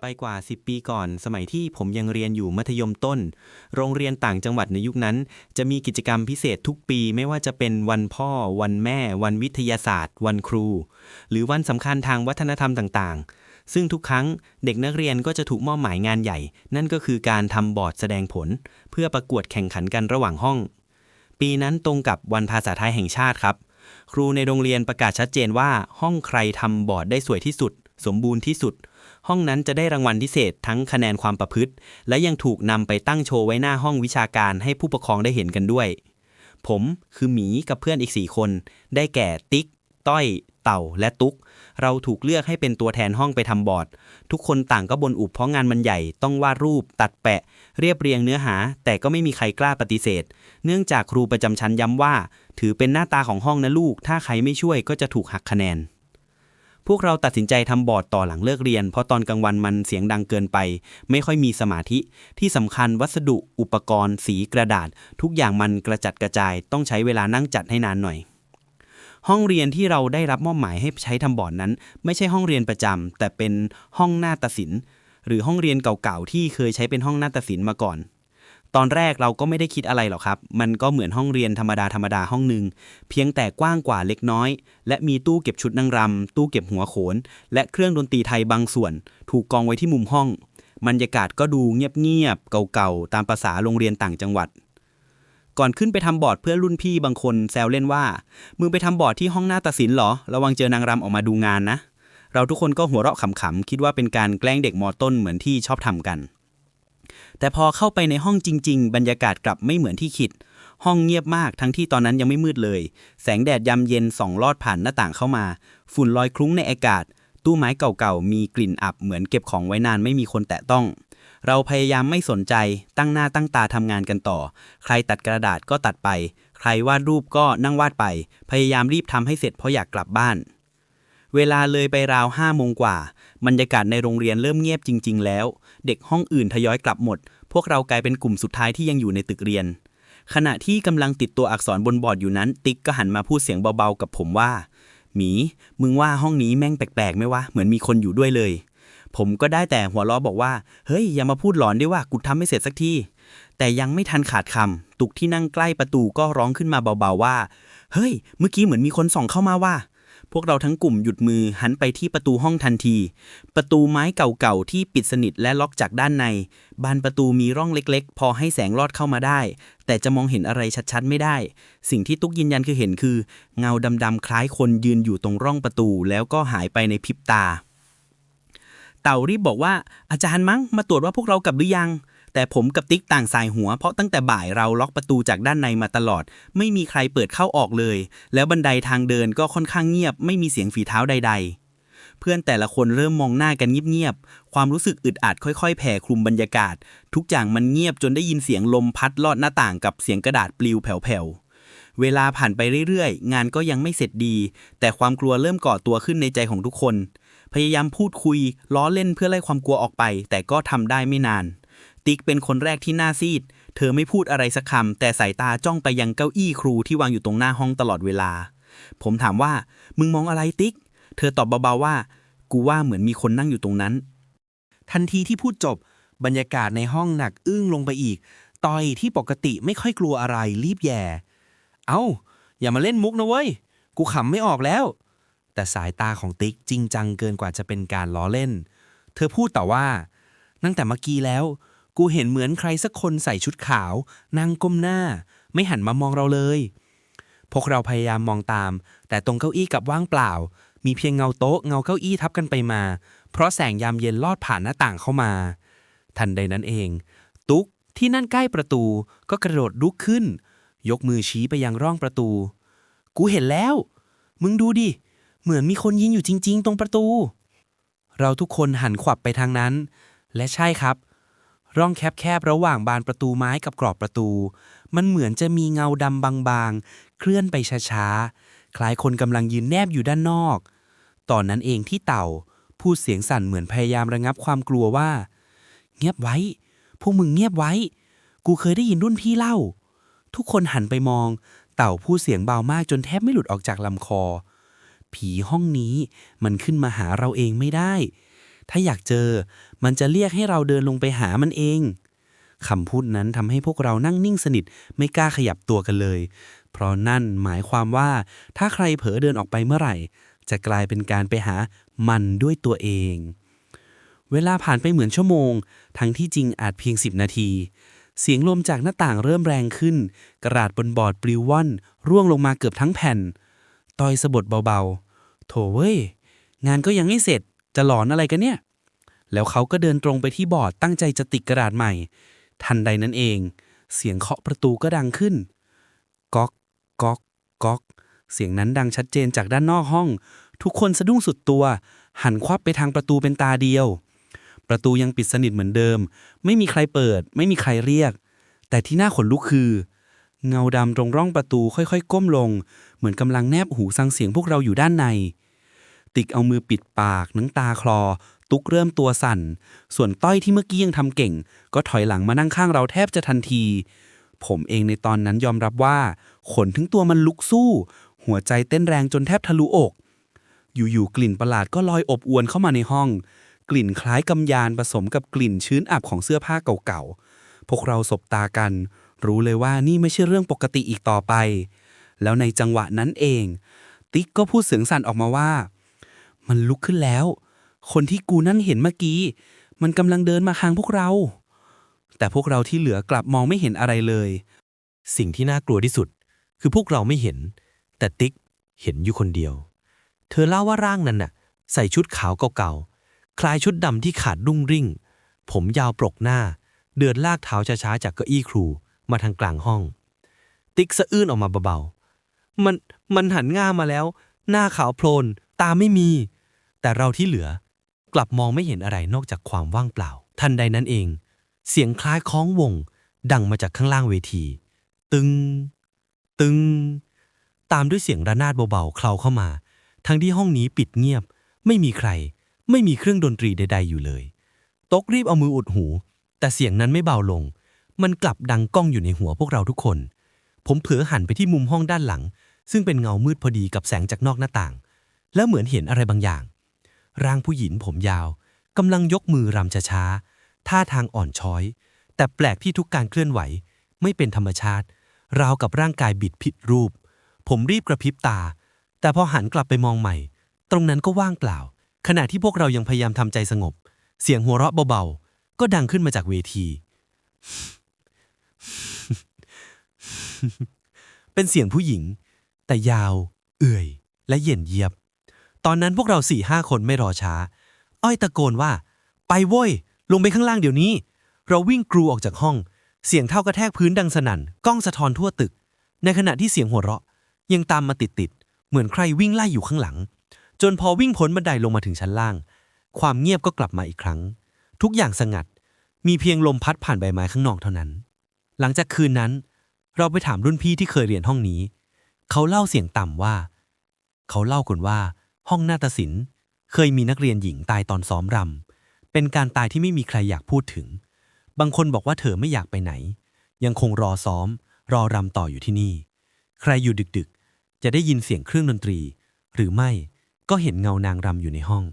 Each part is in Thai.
ไปกว่า 10 ปีก่อน สมัยที่ผมยังเรียนอยู่มัธยมต้น โรงเรียนต่างจังหวัดในยุคนั้น จะมีกิจกรรมพิเศษทุกปี ไม่ว่าจะเป็นวันพ่อ วันแม่ วันวิทยาศาสตร์ วันครู หรือวันสำคัญทางวัฒนธรรมต่างๆ ซึ่งทุกครั้งเด็กนักเรียนก็จะถูกมอบหมายงานใหญ่ นั่นก็คือการทำบอร์ดแสดงผล เพื่อประกวดแข่งขันกันระหว่างห้อง ปีนั้นตรงกับวันภาษาไทยแห่งชาติครับ ครูในโรงเรียนประกาศชัดเจนว่า ห้องใครทำบอร์ดได้สวยที่สุด สมบูรณ์ที่สุด ห้องนั้นจะได้รางวัลพิเศษทั้งคะแนนความประพฤติ และยังถูกนำไปตั้งโชว์ไว้หน้าห้องวิชาการให้ผู้ปกครองได้เห็นกันด้วย ผมคือหมีกับเพื่อนอีก4คน ได้แก่ติ๊ก ต้อย เต่าและตุ๊ก เราถูกเลือกให้เป็นตัวแทนห้องไปทำบอร์ด ทุกคนต่างก็บนอุบเพราะงานมันใหญ่ต้องวาดรูป ตัดแปะ เรียบเรียงเนื้อหา แต่ก็ไม่มีใครกล้าปฏิเสธ เนื่องจากครูประจำชั้นย้ำว่า ถือเป็นหน้าตาของห้องนะลูก ถ้าใครไม่ช่วยก็จะถูกหักคะแนน พวกเราตัดสินใจทำบอร์ดต่อหลังเลิกเรียน เพราะตอนกลางวันมันเสียงดังเกินไป ไม่ค่อยมีสมาธิ ที่สำคัญวัสดุอุปกรณ์ สีกระดาษ ทุกอย่างมันกระจัดกระจาย ต้องใช้เวลานั่งจัดให้นานหน่อย ห้องเรียนที่เราได้รับมอบหมายให้ใช้ทำบอร์ดนั้น ไม่ใช่ห้องเรียนประจำแต่เป็นห้องหน้าฏศิลป์หรือห้องเรียนเก่าๆที่เคยใช้เป็นห้องหน้าฏศิลป์มาก่อน ตอนแรกเราก็ไม่ได้คิดอะไรหรอกครับ มันก็เหมือนห้องเรียนธรรมดาธรรมดาห้องหนึ่งเพียงแต่กว้างกว่าเล็กน้อย และมีตู้เก็บชุดนางรำตู้เก็บหัวโขน และเครื่องดนตรีไทยบางส่วน ถูกกองไว้ที่มุมห้องบรรยากาศก็ดูเงียบๆเก่าๆตามภาษาโรงเรียนต่างจังหวัด ก่อนขึ้นไปทำบอร์ดเพื่อรุ่นพี่บางคนแซวเล่นว่ามึงไปทำบอร์ดที่ห้องหน้าตัดสินเหรอ ระวังเจอนางรำออกมาดูงานนะ เราทุกคนก็หัวเราะขำๆคิดว่าเป็นการแกล้งเด็กมอต้นเหมือนที่ชอบทำกัน แต่พอเข้าไปในห้องจริง ๆ บรรยากาศกลับไม่เหมือนที่คิด ห้องเงียบมากทั้งที่ตอนนั้นยังไม่มืดเลย แสงแดดยามเย็นส่องลอดผ่านหน้าต่างเข้ามา ฝุ่นลอยคลุ้งในอากาศ ตู้ไม้เก่าๆ มีกลิ่นอับเหมือนเก็บของไว้นานไม่มีคนแตะต้อง เราพยายามไม่สนใจ ตั้งหน้าตั้งตาทำงานกันต่อ ใครตัดกระดาษก็ตัดไป ใครวาดรูปก็นั่งวาดไป พยายามรีบทำให้เสร็จเพราะอยากกลับบ้านเวลาเลยไปราวห้าโมงกว่า บรรยากาศในโรงเรียนเริ่มเงียบจริง ๆ แล้ว เด็กห้องอื่นทยอยกลับหมด พวกเรากลายเป็นกลุ่มสุดท้ายที่ยังอยู่ในตึกเรียน ขณะที่กำลังติดตัวอักษรบนบอร์ดอยู่นั้น ติ๊กก็หันมาพูดเสียงเบาๆกับผมว่า หมี มึงว่าห้องนี้แม่งแปลกๆไหมวะ เหมือนมีคนอยู่ด้วยเลย ผมก็ได้แต่หัวเราะบอกว่า เฮ้ย อย่ามาพูดหลอนด้วยว่ากูทำไม่เสร็จสักที แต่ยังไม่ทันขาดคำ ตุกที่นั่งใกล้ประตูก็ร้องขึ้นมาเบาๆว่า เฮ้ย เมื่อกี้เหมือนมีคนส่องเข้ามาว่า พวกเราทั้งกลุ่มหยุดมือหันไปที่ประตูห้องทันที ประตูไม้เก่าๆที่ปิดสนิทและล็อกจากด้านใน บานประตูมีร่องเล็กๆ พอให้แสงลอดเข้ามาได้ แต่จะมองเห็นอะไรชัดๆ ไม่ได้ สิ่งที่ตุ๊กยืนยันคือเห็นคือ เงาดำๆคล้ายคนยืนอยู่ตรงร่องประตู แล้วก็หายไปในพริบตา เต่ารีบบอกว่าอาจารย์มั้งมาตรวจว่าพวกเรากลับหรือยัง แต่ผมกับติ๊กต่างสายหัวเพราะตั้งแต่บ่ายเราล็อกประตูจากด้านในมาตลอด ไม่มีใครเปิดเข้าออกเลย แล้วบันไดทางเดินก็ค่อนข้างเงียบ ไม่มีเสียงฝีเท้าใด ๆ เพื่อนแต่ละคนเริ่มมองหน้ากันเงียบๆ ความรู้สึกอึดอัดค่อยๆ แผ่คลุมบรรยากาศ ทุกอย่างมันเงียบจนได้ยินเสียงลมพัดลอดหน้าต่างกับเสียงกระดาษปลิวแผ่วๆเวลาผ่านไปเรื่อยๆ งานก็ยังไม่เสร็จดี แต่ความกลัวเริ่มก่อตัวขึ้นในใจของทุกคน พยายามพูดคุย ล้อเล่นเพื่อไล่ความกลัวออกไป แต่ก็ทำได้ไม่นาน ติ๊กเป็นคนแรกที่หน้าซีด เธอไม่พูดอะไรสักคำแต่สายตาจ้องไปยังเก้าอี้ครูที่วางอยู่ตรงหน้าห้องตลอดเวลา ผมถามว่า มึงมองอะไรติ๊ก เธอตอบเบาๆว่า กูว่าเหมือนมีคนนั่งอยู่ตรงนั้น ทันทีที่พูดจบบรรยากาศในห้องหนักอึ้งลงไปอีก ต่อยที่ปกติไม่ค่อยกลัวอะไรรีบแย่ เอา้า อย่ามาเล่นมุกนะเว้ย กูขำไม่ออกแล้ว แต่สายตาของติ๊กจริงจังเกินกว่าจะเป็นการล้อเล่น เธอพูดแต่ว่าตั้งแต่เมื่อกี้แล้ว กูเห็นเหมือนใครสักคนใส่ชุดขาว นั่งก้มหน้า ไม่หันมามองเราเลย พวกเราพยายามมองตาม แต่ตรงเก้าอี้กับว่างเปล่า มีเพียงเงาโต๊ะเงาเก้าอี้ทับกันไปมา เพราะแสงยามเย็นลอดผ่านหน้าต่างเข้ามา ทันใดนั้นเอง ตุ๊กที่นั่นใกล้ประตูก็กระโดดลุกขึ้น ยกมือชี้ไปยังร่องประตู กูเห็นแล้ว มึงดูดิ เหมือนมีคนยืนอยู่จริง ๆ ตรงประตู เราทุกคนหันขวับไปทางนั้น และใช่ครับ ร่องแคบๆระหว่างบานประตูไม้กับกรอบประตู มันเหมือนจะมีเงาดำบางๆ เคลื่อนไปช้าๆ คล้ายคนกำลังยืนแนบอยู่ด้านนอก ตอนนั้นเองที่เต่า พูดเสียงสั่นเหมือนพยายามระงับความกลัวว่า เงียบไว้ พวกมึงเงียบไว้ กูเคยได้ยินรุ่นพี่เล่า ทุกคนหันไปมอง เต่าพูดเสียงเบามากจนแทบไม่หลุดออกจากลำคอ ผีห้องนี้มันขึ้นมาหาเราเองไม่ได้ ถ้าอยากเจอ มันจะเรียกให้เราเดินลงไปหามันเองคำพูดนั้นทำให้พวกเรานั่งนิ่งสนิทไม่กล้าขยับตัวกันเลย เพราะนั่นหมายความว่า ถ้าใครเผลอเดินออกไปเมื่อไหร่ จะกลายเป็นการไปหามันด้วยตัวเอง เวลาผ่านไปเหมือนชั่วโมง ทั้งที่จริงอาจเพียง 10 นาที เสียงลมจากหน้าต่างเริ่มแรงขึ้น กระดาษบนบอร์ดปลิวว่อน ร่วงลงมาเกือบทั้งแผ่นตอยสะบดเบาๆ โถเว้ย งานก็ยังไม่เสร็จ จะหลอนอะไรกันเนี่ย แล้วเขาก็เดินตรงไปที่บอร์ดตั้งใจจะติดกระดาษใหม่ ทันใดนั้นเอง เสียงเคาะประตูก็ดังขึ้น ก๊อก ก๊อก ก๊อก เสียงนั้นดังชัดเจนจากด้านนอกห้อง ทุกคนสะดุ้งสุดตัว หันควับไปทางประตูเป็นตาเดียว ประตูยังปิดสนิทเหมือนเดิม ไม่มีใครเปิด ไม่มีใครเรียก แต่ที่น่าขนลุกคือ เงาดำตรงร่องประตูค่อยๆ ก้มลง เหมือนกำลังแนบหูฟังเสียงพวกเราอยู่ด้านใน ติ๊กเอามือปิดปากน้ำตาคลอ ตุกเริ่มตัวสั่น ส่วนต้อยที่เมื่อกี้ยังทำเก่ง ก็ถอยหลังมานั่งข้างเราแทบจะทันที ผมเองในตอนนั้นยอมรับว่า ขนถึงตัวมันลุกสู้ หัวใจเต้นแรงจนแทบทะลุอก อยู่ๆกลิ่นประหลาดก็ลอยอบอวนเข้ามาในห้อง กลิ่นคล้ายกำยานผสมกับกลิ่นชื้นอับของเสื้อผ้าเก่าๆพวกเราสบตากัน รู้เลยว่านี่ไม่ใช่เรื่องปกติอีกต่อไป แล้วในจังหวะนั้นเอง ติ๊กก็พูดเสียงสั่นออกมาว่า มันลุกขึ้นแล้ว คนที่กูนั่งเห็นเมื่อกี้ มันกำลังเดินมาทางพวกเรา แต่พวกเราที่เหลือกลับมองไม่เห็นอะไรเลย สิ่งที่น่ากลัวที่สุด คือพวกเราไม่เห็น แต่ติ๊กเห็นอยู่คนเดียว เธอเล่าว่าร่างนั้นน่ะ ใส่ชุดขาวเก่าๆ คล้ายชุดดำที่ขาดรุ่งริ่ง ผมยาวปรกหน้า เดินลากเท้าช้าๆจากเก้าอี้ครูมาทางกลางห้อง ติ๊กสะอื้นออกมาเบาๆ มัน มันหันง่ามาแล้ว หน้าขาวโพลน ตาไม่มี แต่เราที่เหลือกลับมองไม่เห็นอะไรนอกจากความว่างเปล่า ทันใดนั้นเอง เสียงคล้ายคล้องวง ดังมาจากข้างล่างเวที ตึง ตึง ตามด้วยเสียงระนาดเบาๆเคลาเข้ามา ทั้งที่ห้องนี้ปิดเงียบ ไม่มีใคร ไม่มีเครื่องดนตรีใด ๆ อยู่เลย ตกรีบเอามืออุดหู แต่เสียงนั้นไม่เบาลง มันกลับดังก้องอยู่ในหัวพวกเราทุกคน ผมเผลอหันไปที่มุมห้องด้านหลัง ซึ่งเป็นเงามืดพอดีกับแสงจากนอกหน้าต่าง แล้วเหมือนเห็นอะไรบางอย่าง ร่างผู้หญิงผมยาวกำลังยกมือรำช้าๆท่าทางอ่อนช้อย แต่แปลกที่ทุกการเคลื่อนไหว ไม่เป็นธรรมชาติ ราวกับร่างกายบิดผิดรูป ผมรีบกระพริบตา แต่พอหันกลับไปมองใหม่ ตรงนั้นก็ว่างเปล่า ขณะที่พวกเรายังพยายามทำใจสงบ เสียงหัวเราะเบาๆ ก็ดังขึ้นมาจากเวที เป็นเสียงผู้หญิง แต่ยาว เอื่อย และเย็นเยียบ ตอนนั้นพวกเราสี่ห้าคนไม่รอช้า อ้อยตะโกนว่า ไปโว้ย ลงไปข้างล่างเดี๋ยวนี้ เราวิ่งกรูออกจากห้อง เสียงเท่ากระแทกพื้นดังสนั่นกล้องสะท้อนทั่วตึก ในขณะที่เสียงหัวเราะ ยังตามมาติดๆเหมือนใครวิ่งไล่อยู่ข้างหลัง จนพอวิ่งพ้นบันไดลงมาถึงชั้นล่าง ความเงียบก็กลับมาอีกครั้ง ทุกอย่างสงัด มีเพียงลมพัดผ่านใบไม้ข้างนอกเท่านั้น หลังจากคืนนั้น เราไปถามรุ่นพี่ที่เคยเรียนห้องนี้ เขาเล่าเสียงต่ำว่า เขาเล่ากันว่า ห้องนาฏศิลป์เคยมีนักเรียนหญิงตายตอนซ้อมรำ เป็นการตายที่ไม่มีใครอยากพูดถึง บางคนบอกว่าเธอไม่อยากไปไหน ยังคงรอซ้อม รอรำต่ออยู่ที่นี่ ใครอยู่ดึกๆ จะได้ยินเสียงเครื่องดนตรี หรือไม่ก็เห็นเงานางรำอยู่ในห้อง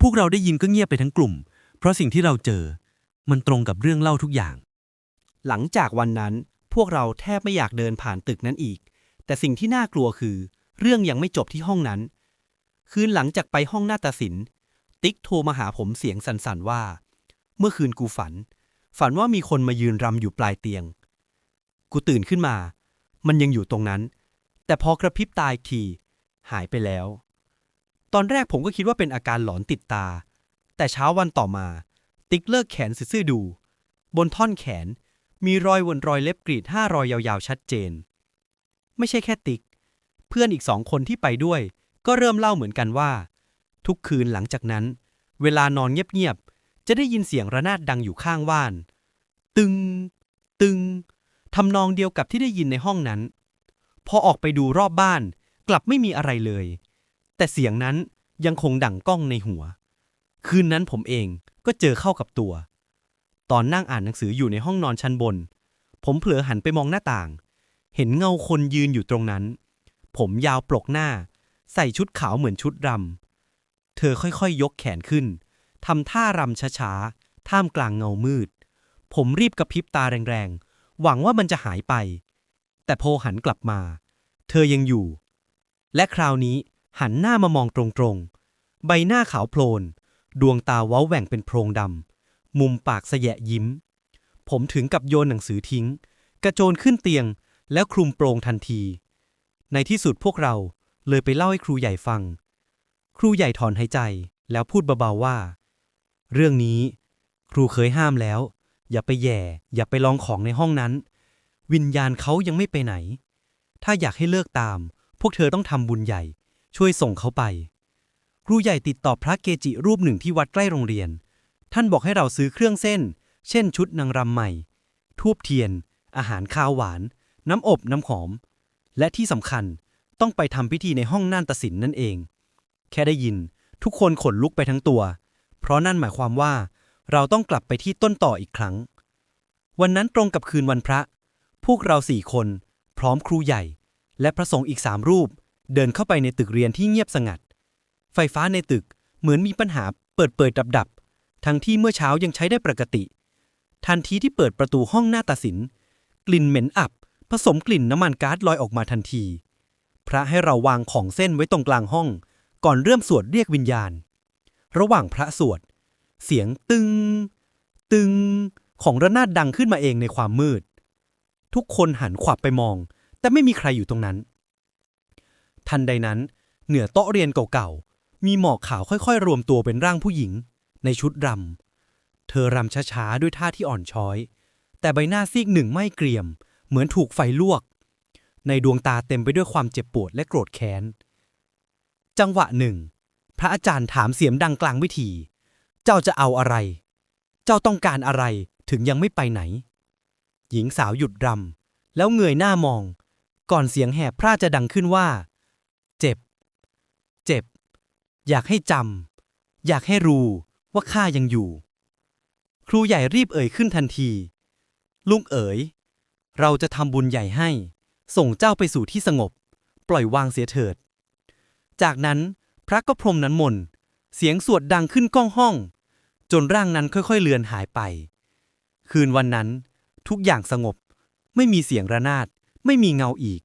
พวกเราได้ยินก็เงียบไปทั้งกลุ่ม เพราะสิ่งที่เราเจอ มันตรงกับเรื่องเล่าทุกอย่าง หลังจากวันนั้นพวกเราแทบไม่อยากเดินผ่านตึกนั้นอีก แต่สิ่งที่น่ากลัวคือ เรื่องยังไม่จบที่ห้องนั้น คืนหลังจากไปห้องนาฏศิลป์ติ๊กโทรมาหาผมเสียงสั่นๆว่า เมื่อคืนกูฝัน ฝันว่ามีคนมายืนรำอยู่ปลายเตียง กูตื่นขึ้นมา มันยังอยู่ตรงนั้น แต่พอกระพริบตาอีกทีหายไปแล้ว ตอนแรกผมก็คิดว่าเป็นอาการหลอนติดตา แต่เช้าวันต่อมา ติ๊กเลิกแขนซื่อๆดู บนท่อนแขนมีรอยวนรอยเล็บกรีดห้ารอยยาวๆ ชัดเจน ไม่ใช่แค่ติ๊ก เพื่อนอีกสองคนที่ไปด้วย ก็เริ่มเล่าเหมือนกันว่า ทุกคืนหลังจากนั้น เวลานอนเงียบๆ จะได้ยินเสียงระนาดดังอยู่ข้างว่าน ตึง ตึงทำนองเดียวกับที่ได้ยินในห้องนั้น พอออกไปดูรอบบ้านกลับไม่มีอะไรเลย แต่เสียงนั้นยังคงดังก้องในหัว คืนนั้นผมเองก็เจอเข้ากับตัว ตอนนั่งอ่านหนังสืออยู่ในห้องนอนชั้นบน ผมเผลอหันไปมองหน้าต่าง เห็นเงาคนยืนอยู่ตรงนั้น ผมยาวปลกหน้า ใส่ชุดขาวเหมือนชุดรำ เธอค่อยๆยยกแขนขึ้น ทำท่ารำช้าๆ ท่ามกลางเงามืด ผมรีบกระพริบตาแรงๆ หวังว่ามันจะหายไป แต่โพหันกลับมา เธอยังอยู่ และคราวนี้หันหน้ามามองตรงๆ ใบหน้าขาวโพลน ดวงตาเว้าแหว่งเป็นโพรงดำ มุมปากแสยะยิ้ม ผมถึงกับโยนหนังสือทิ้ง กระโจนขึ้นเตียงแล้วคลุมโปรงทันที ในที่สุดพวกเรา เลยไปเล่าให้ครูใหญ่ฟัง ครูใหญ่ถอนหายใจแล้วพูดเบาๆว่า เรื่องนี้ ครูเคยห้ามแล้ว อย่าไปแย่ อย่าไปลองของในห้องนั้น วิญญาณเขายังไม่ไปไหน ถ้าอยากให้เลิกตาม พวกเธอต้องทำบุญใหญ่ ช่วยส่งเขาไป ครูใหญ่ติดต่อพระเกจิรูปหนึ่งที่วัดใกล้โรงเรียน ท่านบอกให้เราซื้อเครื่องเส้น เช่น ชุดนางรำใหม่ ทูบเทียน อาหารคาวหวาน น้ำอบน้ำหอม และที่สำคัญ ต้องไปทำพิธีในห้องน่านตศิลนั่นเอง แค่ได้ยิน ทุกคนขนลุกไปทั้งตัว เพราะนั่นหมายความว่า เราต้องกลับไปที่ต้นต่ออีกครั้ง วันนั้นตรงกับคืนวันพระ พวกเราสี่คน พร้อมครูใหญ่ และพระสงฆ์อีกสามรูป เดินเข้าไปในตึกเรียนที่เงียบสงัด ไฟฟ้าในตึกเหมือนมีปัญหาเปิดเปิดดับดับทั้งที่เมื่อเช้ายังใช้ได้ปกติ ทันทีที่เปิดประตูห้องหน้าตัดสิน กลิ่นเหม็นอับ ผสมกลิ่นน้ำมันก๊าซลอยออกมาทันที พระให้เราวางของเส้นไว้ตรงกลางห้อง ก่อนเริ่มสวดเรียกวิญญาณ ระหว่างพระสวด เสียงตึง ตึง ของระนาดดังขึ้นมาเองในความมืด ทุกคนหันขวับไปมอง แต่ไม่มีใครอยู่ตรงนั้น ทันใดนั้น เหนือโต๊ะเรียนเก่าๆ มีหมอกขาวค่อยๆ รวมตัวเป็นร่างผู้หญิง ในชุดรำ เธอรำช้าๆ ด้วยท่าที่อ่อนช้อย แต่ใบหน้าซีกหนึ่งไม่เกรียม เหมือนถูกไฟลวก ในดวงตาเต็มไปด้วยความเจ็บปวดและโกรธแค้น จังหวะหนึ่ง พระอาจารย์ถามเสียงดังกลางวิธี เจ้าจะเอาอะไร เจ้าต้องการอะไรถึงยังไม่ไปไหน หญิงสาวหยุดรำแล้วเงยหน้ามอง ก่อนเสียงแหบพร่าจะดังขึ้นว่า เจ็บ เจ็บ อยากให้จำอยากให้รู้ว่าข้ายังอยู่ ครูใหญ่รีบเอ่ยขึ้นทันที ลุงเอ๋ย เราจะทำบุญใหญ่ให้ ส่งเจ้าไปสู่ที่สงบ ปล่อยวางเสียเถิด จากนั้นพระก็พรมน้ำมนต์เสียงสวดดังขึ้นก้องห้อง จนร่างนั้นค่อยๆเลือนหายไป คืนวันนั้น ทุกอย่างสงบ ไม่มีเสียงระนาด ไม่มีเงาอีก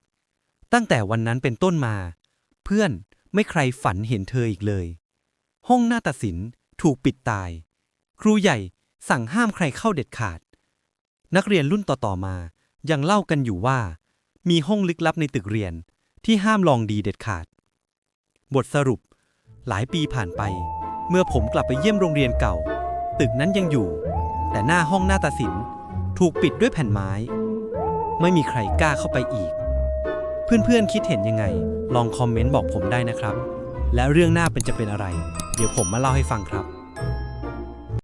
ตั้งแต่วันนั้นเป็นต้นมา เพื่อนไม่ใครฝันเห็นเธออีกเลย ห้องหน้าตัดสินถูกปิดตาย ครูใหญ่สั่งห้ามใครเข้าเด็ดขาด นักเรียนรุ่นต่อๆมายังเล่ากันอยู่ว่า มีห้องลึกลับในตึกเรียนที่ห้ามลองดีเด็ดขาด บทสรุป หลายปีผ่านไป เมื่อผมกลับไปเยี่ยมโรงเรียนเก่า ตึกนั้นยังอยู่ แต่หน้าห้องหน้าตัดสินถูกปิดด้วยแผ่นไม้ ไม่มีใครกล้าเข้าไปอีก เพื่อนๆคิดเห็นยังไง ลองคอมเมนต์บอกผมได้นะครับ และเรื่องหน้าเป็นจะเป็นอะไร เดี๋ยวผมมาเล่าให้ฟังครับ